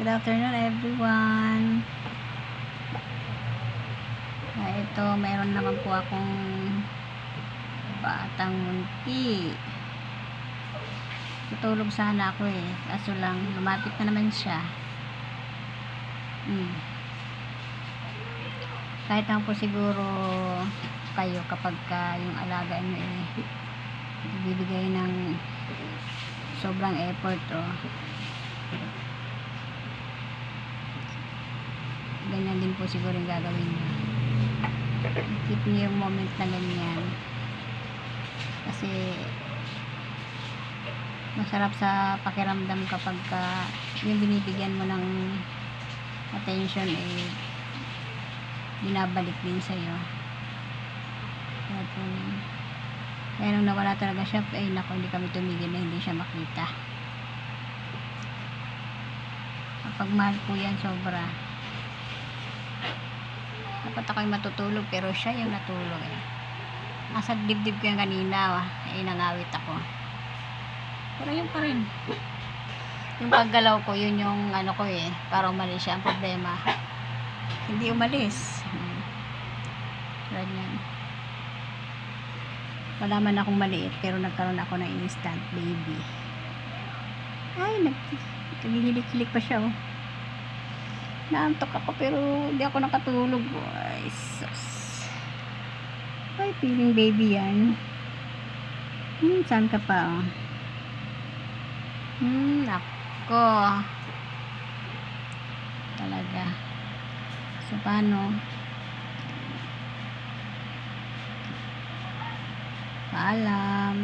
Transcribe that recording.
Good afternoon everyone. Ah, ito, mayroon naman po akong batang munti. Tutulog sana ako eh. Kaso lang, lumapit na naman siya. Hmm. Kahit lang po siguro kayo kapag ka yung alaga nyo eh bibigay ng sobrang effort oh. ganyan din po siguro yung gagawin nyo keep nyo yung moment na ganyan kasi masarap sa pakiramdam kapag ka yung binibigyan mo ng attention eh binabalik din sa'yo kaya po kaya nung nawala talaga siya, ay nako, hindi kami tumigil na hindi siya makita. Kapag mahal po yan, sobra. Dapat ako'y matutulog, pero siya yung natulog. Eh. Nasa dibdib ko yung kanina, ay nangawit ako. Pero yun pa rin. Yung paggalaw ko, yun yung ano ko eh, para umalis siya. Ang problema, hindi umalis. Hmm. Ganyan wala man akong maliit pero nagkaroon ako ng instant baby ay nag nagihilik-hilik pa siya oh naantok ako pero hindi ako nakatulog ay sus. Ay feeling baby yan. Hmm saan ka pa oh? Hmm ako talaga. So paano? Paalam.